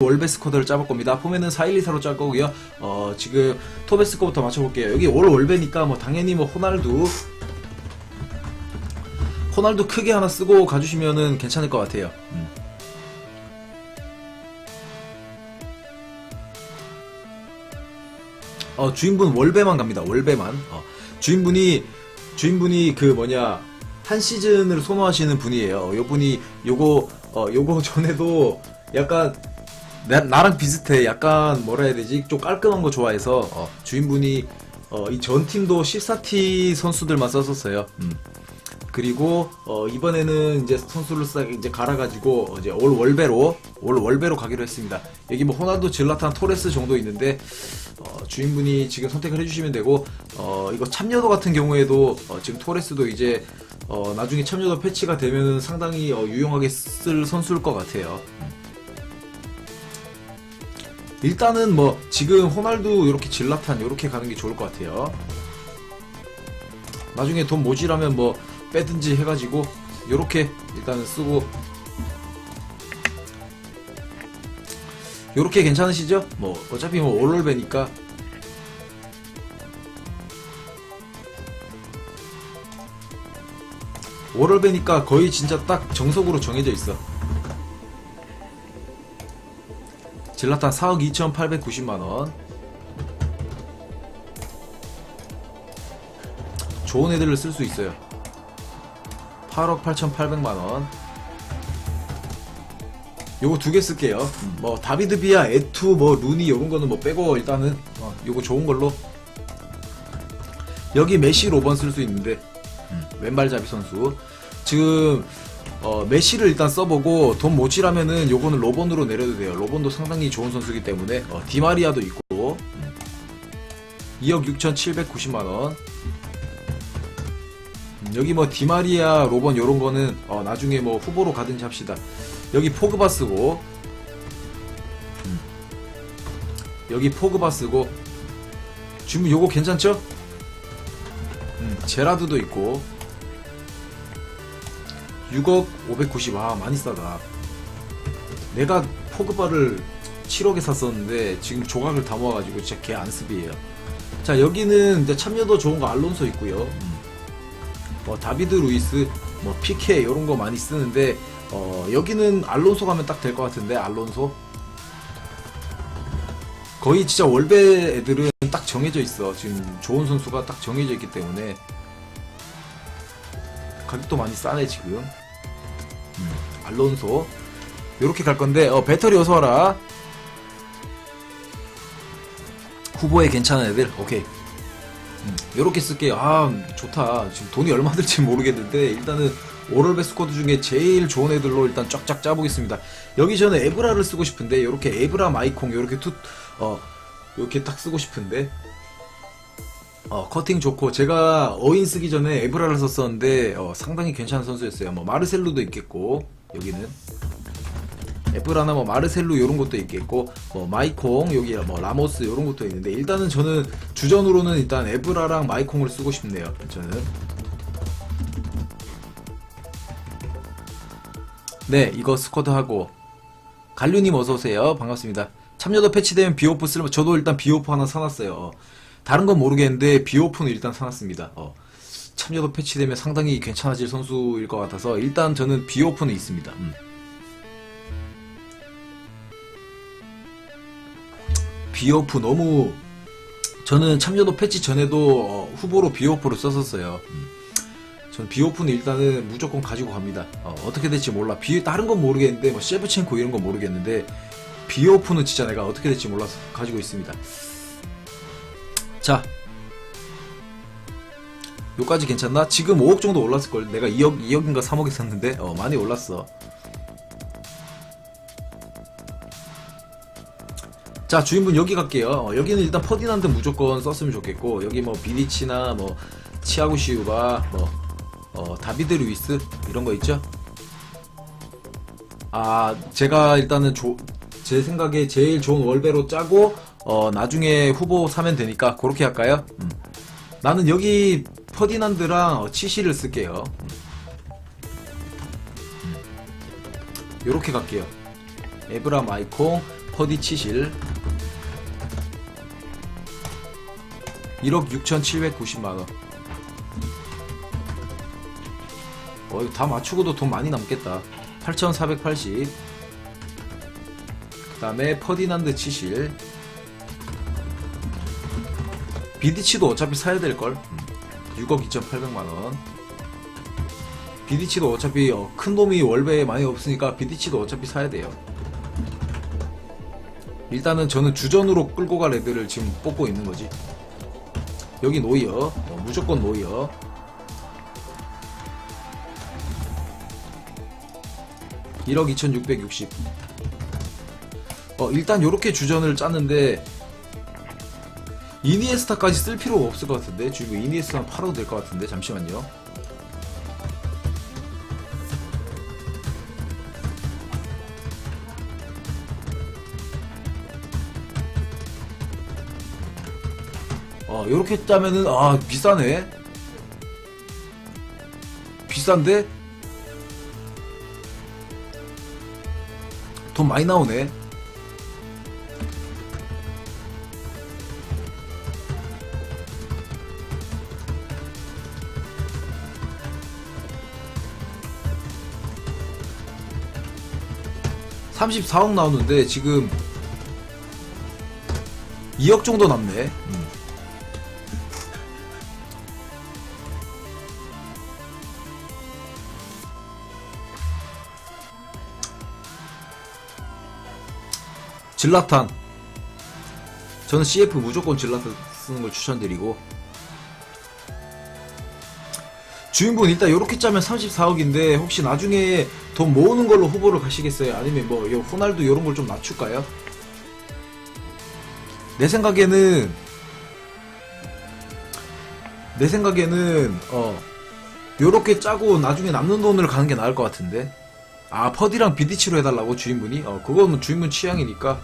월베스 코드를 짜볼 겁니다. 포메는 4124로 짤 거고요. 어, 지금 토베스 거부터 맞춰볼게요. 여기 올 월베니까 뭐 당연히 뭐 호날두 호날두 크게 하나 쓰고 가주시면은 괜찮을 것 같아요. 음. 어, 주인분 월배만 갑니다. 월배만. 어, 주인분이 주인분이 그 뭐냐 한 시즌을 선호하시는 분이에요. 요 분이 요거 어 요거 전에도 약간 나, 나랑 비슷해. 약간 뭐라 해야 되지? 좀 깔끔한 거 좋아해서 어, 주인분이 어, 이 전 팀도 14T 선수들만 썼었어요. 음. 그리고 어, 이번에는 이제 선수를 싹 이제 갈아가지고 어, 이제 올 월배로 올 월배로 가기로 했습니다. 여기 뭐 호날두, 질라탄, 토레스 정도 있는데 어, 주인분이 지금 선택을 해주시면 되고 어, 이거 참여도 같은 경우에도 어, 지금 토레스도 이제 어, 나중에 참여도 패치가 되면 상당히 어, 유용하게 쓸 선수일 것 같아요. 일단은 뭐 지금 호날두 이렇게 질라탄 이렇게 가는 게 좋을 것 같아요. 나중에 돈 모지라면 뭐 빼든지 해가지고 요렇게 일단은 쓰고 요렇게 괜찮으시죠? 뭐 어차피 뭐 올롤배니까 올롤배니까 거의 진짜 딱 정석으로 정해져 있어 질라탄 4억 2,890만원. 좋은 애들을 쓸 수 있어요. 8억 8,800만원. 요거 두 개 쓸게요. 뭐 다비드 비아, 에투, 뭐 루니 요런 거는 뭐 빼고 일단은 어, 요거 좋은 걸로. 여기 메시 로번 쓸 수 있는데 음, 왼발잡이 선수. 지금 어, 메시를 일단 써보고 돈 모치라면은 요거는 로본으로 내려도 돼요 로본도 상당히 좋은 선수이기 때문에 어, 디마리아도 있고 음. 2억 6,790만원 음, 여기 뭐 디마리아, 로번 요런 거는 어, 나중에 뭐 후보로 가든지 합시다. 여기 포그바 쓰고 음. 여기 포그바 쓰고 지금 요거 괜찮죠? 음, 제라드도 있고 6억 590, 아 많이 싸다. 내가 포그바를 7억에 샀었는데 지금 조각을 다 모아가지고 진짜 개 안습이에요. 자 여기는 참여도 좋은 거 알론소 있고요. 음. 뭐 다비드 루이스, 뭐 피케 이런 거 많이 쓰는데 어, 여기는 알론소 가면 딱 될 것 같은데 알론소 거의 진짜 월배 애들은 딱 정해져 있어. 지금 좋은 선수가 딱 정해져 있기 때문에 가격도 많이 싸네 지금. 음, 알론소 요렇게 갈 건데 어, 배터리 어서 와라. 후보에 괜찮은 애들 오케이. 요렇게 쓸게요. 아, 좋다. 지금 돈이 얼마 들지 모르겠는데, 일단은, 오럴베 스쿼드 중에 제일 좋은 애들로 일단 쫙쫙 짜보겠습니다. 여기 저는 에브라를 쓰고 싶은데, 요렇게 에브라 마이콩, 요렇게 투, 어, 요렇게 딱 쓰고 싶은데, 어, 커팅 좋고, 제가 어인 쓰기 전에 에브라를 썼었는데, 어, 상당히 괜찮은 선수였어요. 뭐, 마르셀루도 있겠고, 여기는. 에브라나 뭐 마르셀루 이런 것도 있겠고 뭐 마이콩 여기 뭐 라모스 이런 것도 있는데 일단은 저는 주전으로는 일단 에브라랑 마이콩을 쓰고 싶네요. 저는 네 이거 스쿼드 하고 갈류님 어서 오세요. 반갑습니다. 참여도 패치되면 비오프 쓰면 저도 일단 비오프 하나 사놨어요. 어, 다른 건 모르겠는데 비오프는 일단 사놨습니다. 어, 참여도 패치되면 상당히 괜찮아질 선수일 것 같아서 일단 저는 비오프는 있습니다. 음. 비오프 너무 저는 참여도 패치 전에도 어, 후보로 비오프를 썼었어요. 음. 저는 비오프는 일단은 무조건 가지고 갑니다. 어, 떻게 될지 몰라. 비 다른 건 모르겠는데 뭐 셰프첸코 이런 건 모르겠는데 비오프는 진짜 내가 어떻게 될지 몰라서 가지고 있습니다. 자. 요까지 괜찮나? 지금 5억 정도 올랐을걸. 내가 2억, 2억인가 3억에 샀는데, 어, 많이 올랐어. 자 주인분 여기 갈게요 어, 여기는 일단 퍼디난드 무조건 썼으면 좋겠고 여기 뭐 비리치나 뭐 치아고 시우바 뭐 어, 다비드 루이스 이런 거 있죠 아 제가 일단은 조, 제 생각에 제일 좋은 월배로 짜고 어, 나중에 후보 사면 되니까 그렇게 할까요? 음. 나는 여기 퍼디난드랑 어, 치시를 쓸게요. 음. 요렇게 갈게요. 에브라 마이콩 퍼디 치실. 1억 6,790만원. 어, 이거 다 맞추고도 돈 많이 남겠다. 8,480 그 다음에 퍼디난드 치실 비디치도 어차피 사야 될걸? 음, 6억 2,800만원. 비디치도 어차피 어, 큰 놈이 월배에 많이 없으니까 비디치도 어차피 사야 돼요. 일단은 저는 주전으로 끌고 갈 애들을 지금 뽑고 있는 거지. 여기 노이어. 어, 무조건 노이어. (1억 2660) 어 일단 요렇게 주전을 짰는데 이니에스타까지 쓸 필요가 없을 것 같은데 지금 이니에스타만 팔아도 될 것 같은데 잠시만요 어, 요렇게 짜면은, 아, 비싸네? 비싼데? 돈 많이 나오네? (34억) 나오는데 지금 2억 정도 남네 음. 질라탄 저는 CF 무조건 질라탄 쓰는 걸 추천드리고 주인분 일단 이렇게 짜면 34억인데 혹시 나중에 돈 모으는 걸로 후보를 가시겠어요? 아니면 뭐 요 호날두 이런 걸 좀 낮출까요? 내 생각에는 내 생각에는 어 요렇게 짜고 나중에 남는 돈을 가는 게 나을 것 같은데 아 퍼디랑 비디치로 해달라고 주인분이? 어 그거는 주인분 취향이니까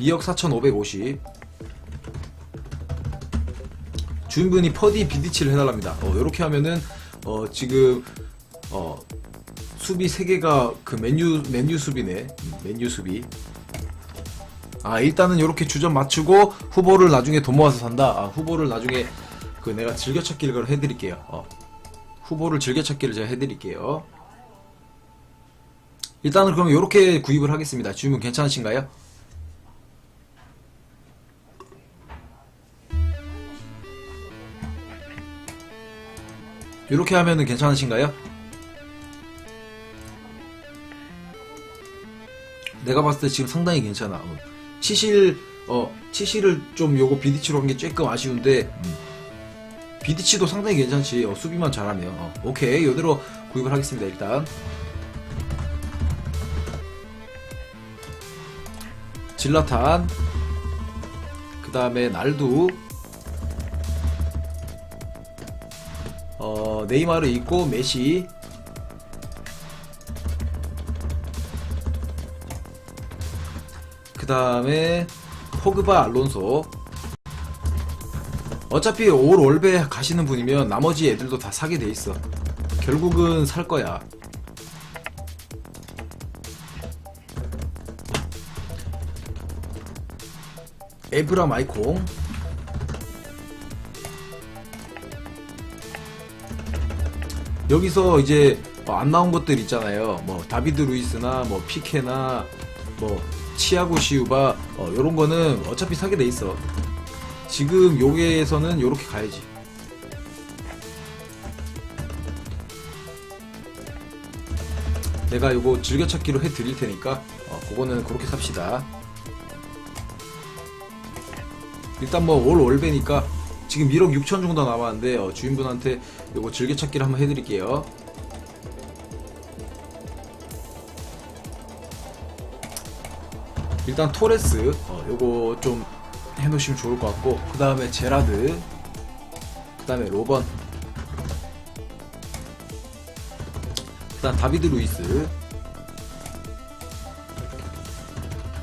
2억 4,550 주인분이 퍼디 비디치를 해달랍니다 어 요렇게 하면은 어 지금 어 수비 3개가 그 맨유 맨유 수비네 음, 맨유 수비 아 일단은 요렇게 주전 맞추고 후보를 나중에 돈 모아서 산다 아 후보를 나중에 그 내가 즐겨찾기를 해드릴게요 어. 후보를 즐겨찾기를 제가 해드릴게요. 일단은 그럼 이렇게 구입을 하겠습니다. 주문 괜찮으신가요? 이렇게 하면은 괜찮으신가요? 내가 봤을 때 지금 상당히 괜찮아. 어. 치실 어 치실을 좀 요거 비디치로 한 게 조금 아쉬운데 음. 비디치도 상당히 괜찮지. 어, 수비만 잘하면. 어, 오케이. 이대로 구입을 하겠습니다. 일단. 질라탄. 그 다음에 날두. 네이마르 있고, 메시. 그 다음에, 포그바 알론소. 어차피 올 월배 가시는 분이면 나머지 애들도 다 사게 돼 있어. 결국은 살 거야. 에브라 마이콩. 여기서 이제 어, 안 나온 것들 있잖아요. 뭐 다비드 루이스나 뭐 피케나 뭐 치아고 시우바 어, 요런 거는 어차피 사게 돼 있어. 지금 요게에서는 요렇게 가야지. 내가 요거 즐겨찾기로 해드릴 테니까 어, 그거는 그렇게 삽시다. 일단 뭐올 월배니까 지금 1억 6천 정도 남았는데 어, 주인분한테 요거 즐겨찾기를 한번 해드릴게요. 일단 토레스 어, 요거 좀 해놓으시면 좋을 것 같고 그 다음에 제라드 그 다음에 로번 그 다음 다비드 루이스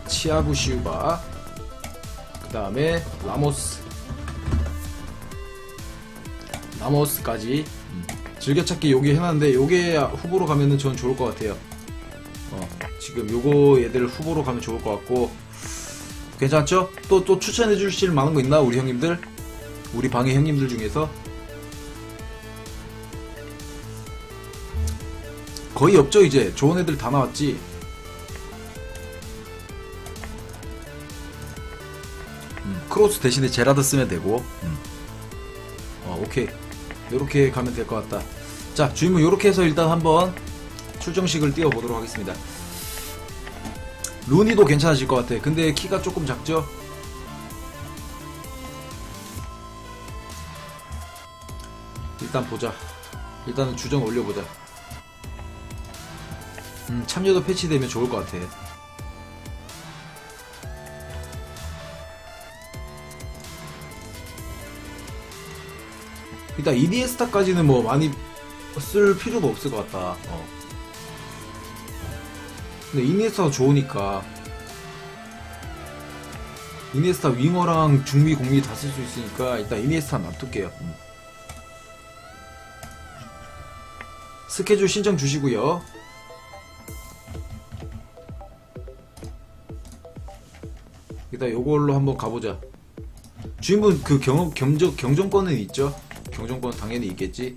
치아구 시우바 그 다음에 라모스 라모스까지 음. 즐겨찾기 요게 해놨는데 요게 후보로 가면은 전 좋을 것 같아요 어, 지금 요거 얘들 후보로 가면 좋을 것 같고 괜찮죠? 또 또 추천해 주실 만한 거 있나 우리 형님들? 우리 방의 형님들 중에서 거의 없죠 이제 좋은 애들 다 나왔지 음, 크로스 대신에 제라드 쓰면 되고 음. 어 오케이 요렇게 가면 될 것 같다. 자 주인분 요렇게 해서 일단 한번 출정식을 띄워보도록 하겠습니다. 루니도 괜찮아질 것 같아. 근데 키가 조금 작죠? 일단 보자. 일단은 주정 올려보자. 음, 참여도 패치되면 좋을 것 같아. 일단 이니에스타까지는 뭐 많이 쓸 필요도 없을 것 같다. 어. 근데 이니에스타가 좋으니까 이니에스타 윙어랑 중미 공미 다 쓸 수 있으니까 일단 이니에스타 놔둘게요. 음. 스케줄 신청 주시고요. 일단 요걸로 한번 가보자. 주인분 그 경, 경정, 경정권은 있죠? 경정권 당연히 있겠지?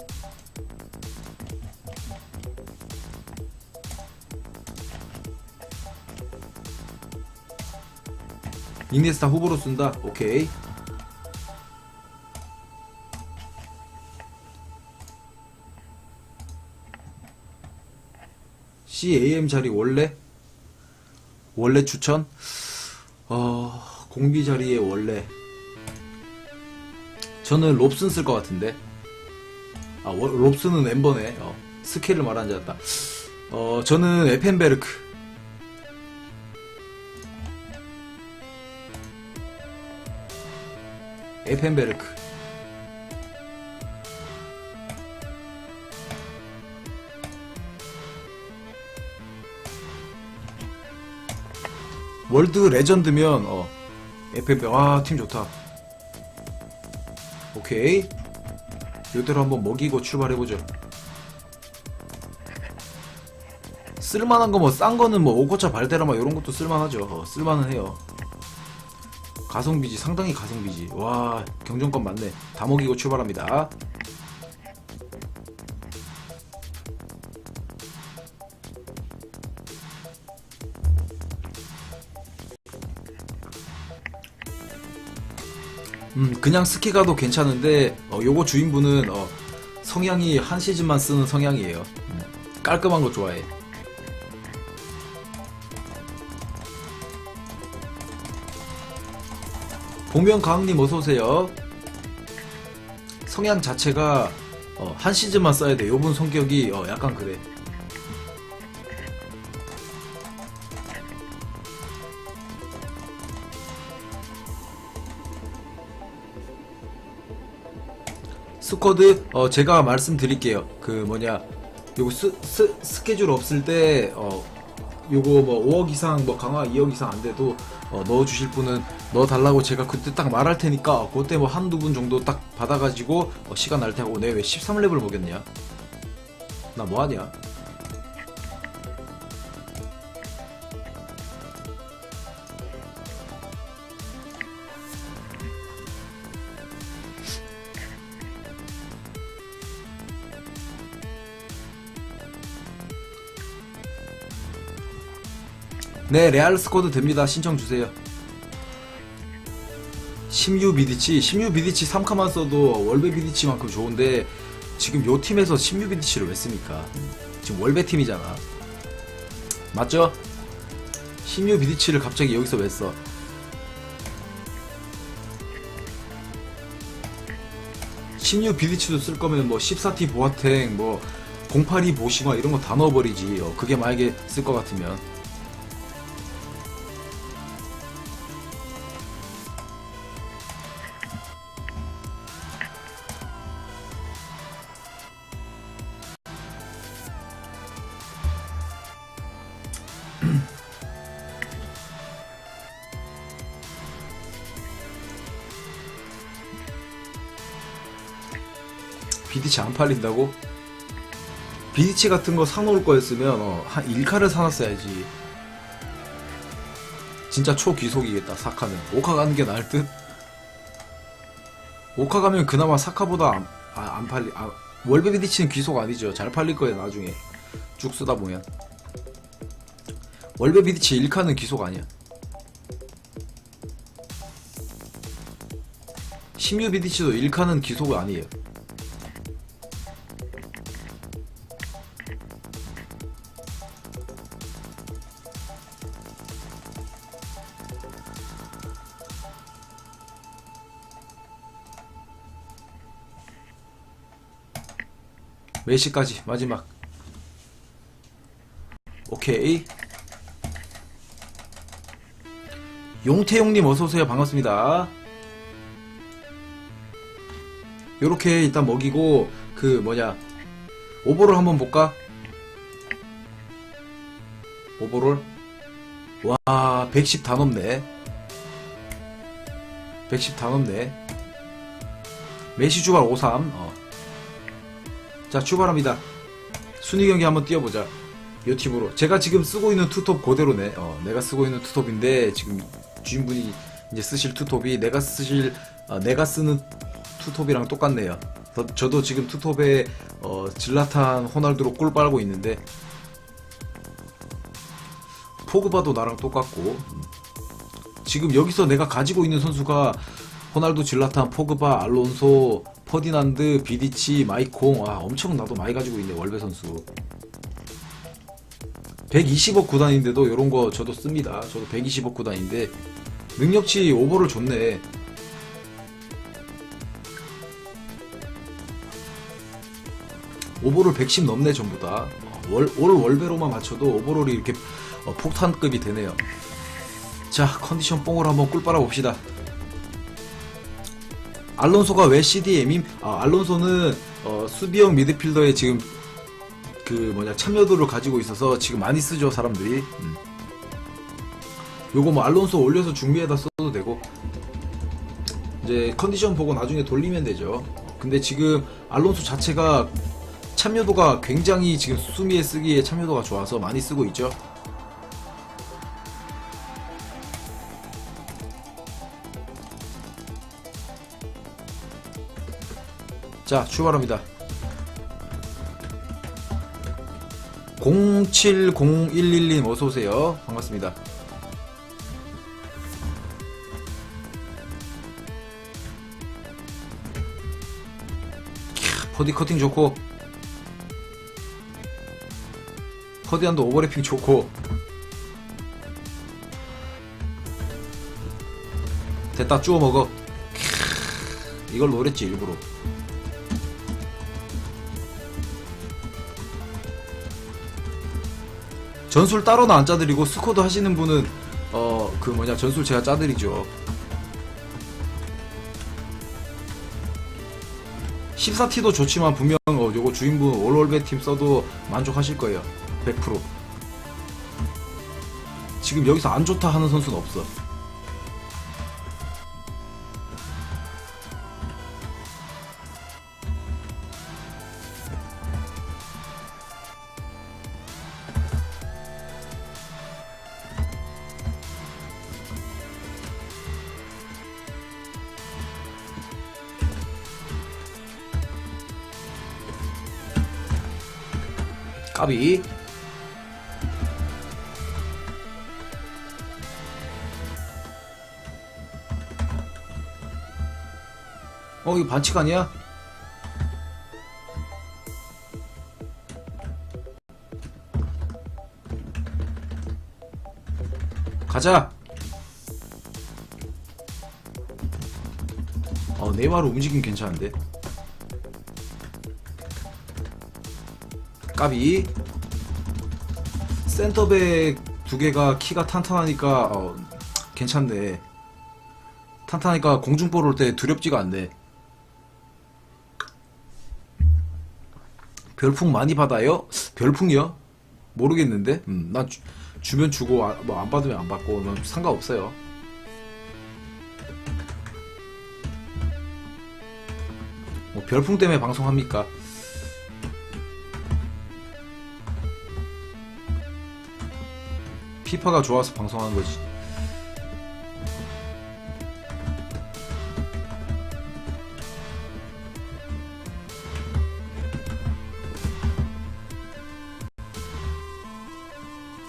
이니에스타 후보로 쓴다? 오케이. CAM 자리 원래? 원래 추천? 어, 공비 자리에 원래 저는 롭슨 쓸 것 같은데. 아 워- 롭슨은 엠버네 어, 스킬을 말하는 줄 알았다. 어 저는 에펜베르크. 에펜베르크. 월드 레전드면 어 FFP 와팀 좋다 오케이. 이대로 한번 먹이고 출발해보죠. 쓸만한 거 뭐 싼 거는 뭐 오코차 발데라마 이런 것도 쓸만하죠. 어, 쓸만은 해요. 가성비지 상당히 가성비지. 와 경정권 맞네. 다 먹이고 출발합니다 음, 그냥 스키 가도 괜찮은데, 어, 요거 주인분은, 어, 성향이 한 시즌만 쓰는 성향이에요. 음, 깔끔한 거 좋아해. 복면 가흥님 어서 오세요. 성향 자체가, 어, 한 시즌만 써야 돼. 요분 성격이, 어, 약간 그래. 스쿼드 어 제가 말씀드릴게요. 그 뭐냐 요거 스, 스, 스케줄 없을 때 어 요거 뭐 5억 이상 뭐 강화 2억 이상 안 돼도 어 넣어 주실 분은 넣어 달라고 제가 그때 딱 말할 테니까 그때 뭐 한두 분 정도 딱 받아 가지고 어 시간 날 테고 내 왜 13렙을 보겠냐? 나 뭐 하냐? 네, 레알 스쿼드 됩니다. 신청 주세요. 16 비디치, 16 비디치 3카만 써도 월베 비디치만큼 좋은데 지금 요 팀에서 16 비디치를 왜 씁니까? 지금 월베 팀이잖아. 맞죠? 16 비디치를 갑자기 여기서 왜 써? (16 비디치도 쓸 거면 뭐 14T 보아탱 뭐 082 보시마 이런 거 다 넣어버리지 어, 그게 만약에 쓸 것 같으면 비디치 안 팔린다고? 비디치 같은 거 사놓을 거였으면 어, 한 1카를 사놨어야지. 진짜 초귀속이겠다 사카는. 오카 가는 게 나을 듯? 오카 가면 그나마 사카보다 안, 아, 안 팔리 아, 월베 비디치는 귀속 아니죠. 잘 팔릴 거예요 나중에. 쭉 쓰다 보면. 월베 비디치 1카는 귀속 아니야. 16 비디치도 1카는 귀속 아니에요 메시까지 마지막. 오케이. 용태용님 어서오세요. 반갑습니다. 요렇게 일단 먹이고 그 뭐냐 오버롤 한번 볼까? 오버롤? 와 110 다 넘네. 110 다 넘네. 메시 주발 53 어. 자 출발합니다. 순위 경기 한번 뛰어보자. 요 팁으로. 제가 지금 쓰고 있는 투톱 그대로네. 어, 내가 쓰고 있는 투톱인데 지금 주인분이 이제 쓰실 투톱이 내가 쓰실 어, 내가 쓰는 투톱이랑 똑같네요. 저, 저도 지금 투톱에 어, 질라탄 호날두로 꿀 빨고 있는데 포그바도 나랑 똑같고. 음. 지금 여기서 내가 가지고 있는 선수가 호날두, 질라탄, 포그바, 알론소, 퍼디난드, 비디치, 마이콩 아 엄청 나도 많이 가지고 있네 월베 선수 120억 구단인데도 이런 거 저도 씁니다 저도 120억 구단인데 능력치 오버를 줬네 오버를 110 넘네 전부 다. 어, 월, 올 월배로만 맞춰도 오버롤이 이렇게 어, 폭탄급이 되네요. 자 컨디션 뽕을 한번 꿀 빨아 봅시다. 알론소가 왜 CDM임? 아, 알론소는 어, 수비형 미드필더에 지금 그 뭐냐 참여도를 가지고 있어서 지금 많이 쓰죠 사람들이. 음. 요거 뭐 알론소 올려서 준비해다 써도 되고 이제 컨디션 보고 나중에 돌리면 되죠. 근데 지금 알론소 자체가 참여도가 굉장히 지금 수미에 쓰기에 참여도가 좋아서 많이 쓰고 있죠. 자, 출발합니다. 070112님 어서오세요. 반갑습니다. 캬, 버디 커팅 좋고 커디안도 오버래핑 좋고 됐다 주워 먹어 캬, 이걸 노렸지 일부러 전술 따로는 안 짜드리고 스쿼드 하시는 분은 어 그 뭐냐 전술 제가 짜드리죠. 14T도 좋지만 분명 어, 요거 주인분 올올베 팀 써도 만족하실 거예요. 100% 지금 여기서 안 좋다 하는 선수는 없어 까비. 어 이거 반칙 아니야? 가자. 어 네이마르 움직임 괜찮은데 까비 센터백 두 개가 키가 탄탄하니까 어, 괜찮네 탄탄하니까 공중볼 올 때 두렵지가 않네 별풍 많이 받아요? 별풍이요? 모르겠는데 음, 난 주, 주면 주고 뭐안 받으면 안 받고 난 상관없어요 뭐 별풍 때문에 방송합니까? 피파가 좋아서 방송하는 거지.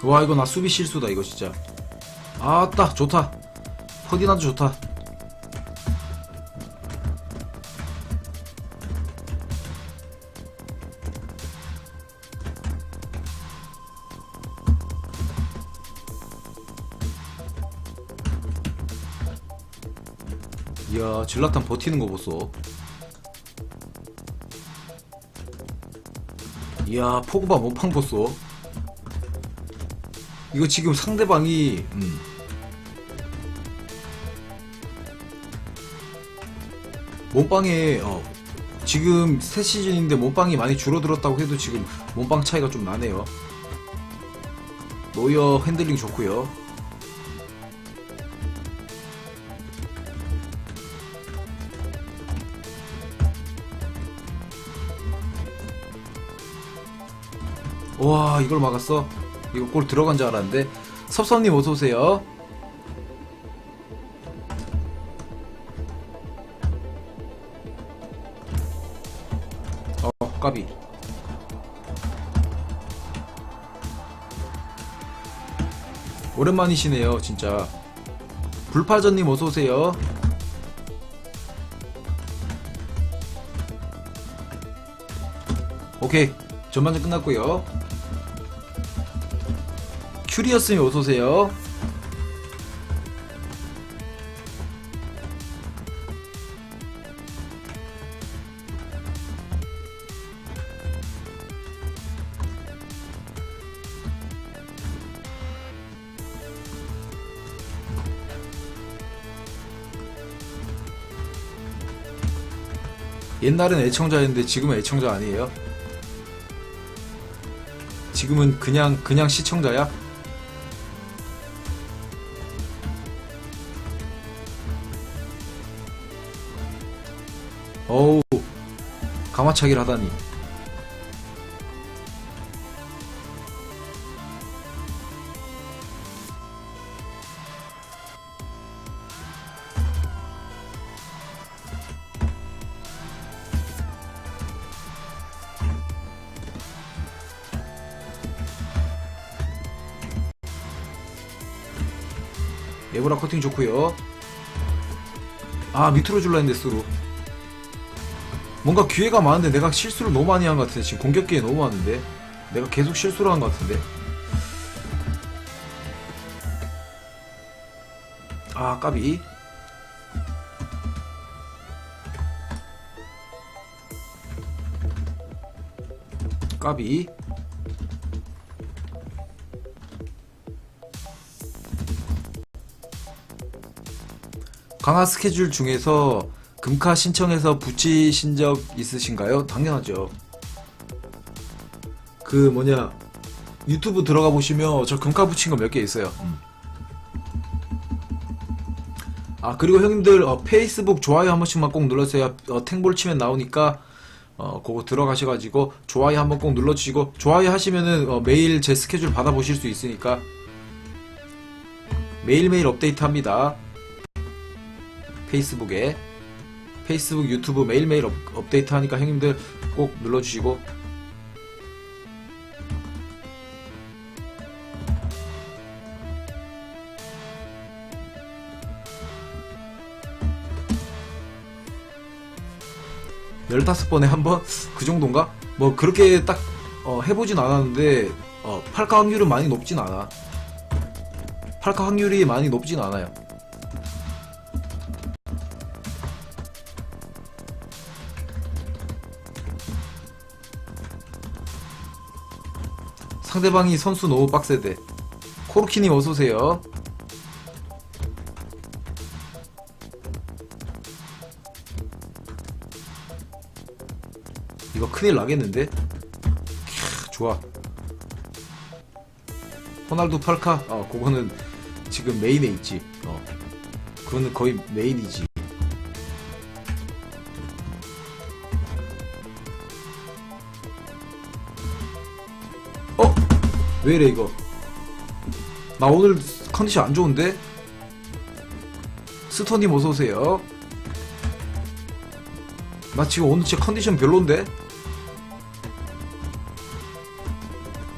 와 이거 나 수비 실수다 이거 진짜. 아따 좋다. 퍼디나도 좋다 이야 질라탄 버티는 거 보소 이야 포그바 몸팡 보소 이거 지금 상대방이 음. 몸빵에 어, 지금 새 시즌인데 몸빵이 많이 줄어들었다고 해도 지금 몸빵 차이가 좀 나네요. 노이어 핸들링 좋고요. 와 이걸 막았어? 이거 골 들어간 줄 알았는데 섭섭님 어서 오세요. 어 까비. 오랜만이시네요 진짜. 불파전님 어서 오세요. 오케이 전반전 끝났고요. 큐리어스님 어서오세요. 옛날엔 애청자였는데 지금은 애청자 아니에요? 지금은 그냥 그냥 시청자야? 어우 가마차기를 하다니. 에보라 커팅 좋고요. 아 밑으로 줄라 했는데 스루 뭔가 기회가 많은데 내가 실수를 너무 많이 한 것 같은데 지금 공격 기회 너무 많은데 내가 계속 실수를 한 것 같은데. 아 까비. 까비. 강화 스케줄 중에서 금카 신청해서 붙이신 적 있으신가요? 당연하죠. 그 뭐냐 유튜브 들어가 보시면 저 금카 붙인 거 몇 개 있어요. 음. 아 그리고 형님들 어, 페이스북 좋아요 한 번씩만 꼭 눌러주세요. 어, 탱볼 치면 나오니까 어 그거 들어가셔가지고 좋아요 한번 꼭 눌러주시고 좋아요 하시면은 어, 매일 제 스케줄 받아보실 수 있으니까 매일매일 업데이트합니다. 페이스북에 페이스북, 유튜브 매일매일 업, 업데이트 하니까 형님들 꼭 눌러주시고 열다섯 번에 한 번? 그 정도인가? 뭐 그렇게 딱 어, 해보진 않았는데 어, 팔카 확률은 많이 높진 않아 팔카 확률이 많이 높진 않아요 상대방이 선수 너무 빡세대. 코르키님 어서오세요. 이거 큰일 나겠는데? 캬, 좋아. 호날두 팔카? 어, 그거는 지금 메인에 있지. 어. 그거는 거의 메인이지. 왜 이래 이거? 나 오늘 컨디션 안 좋은데? 스토님 어서오세요. 나 지금 오늘 진짜 컨디션 별론데?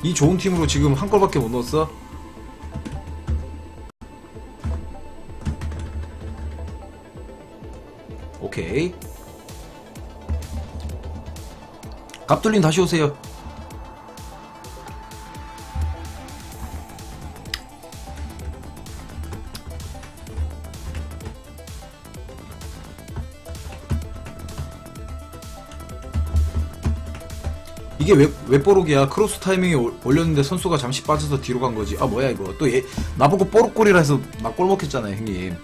이 좋은 팀으로 지금 한 골밖에 못 넣었어? 오케이. 갑돌님 다시 오세요. 이게 왜, 왜 뽀록이야? 크로스 타이밍에 올- 올렸는데 선수가 잠시 빠져서 뒤로 간 거지. 아, 뭐야, 이거. 또 얘, 나보고 뽀록골이라 해서 나골 먹혔잖아요, 형님.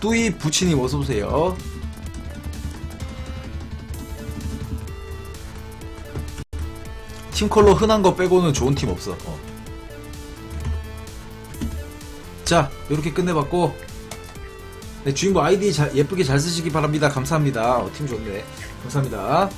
뚜이 부치님 어서오세요. 팀컬러 흔한 거 빼고는 좋은 팀 없어. 어. 자, 이렇게 끝내봤고, 네, 주인공 아이디 잘, 예쁘게 잘 쓰시기 바랍니다. 감사합니다. 어, 팀 좋네. 감사합니다.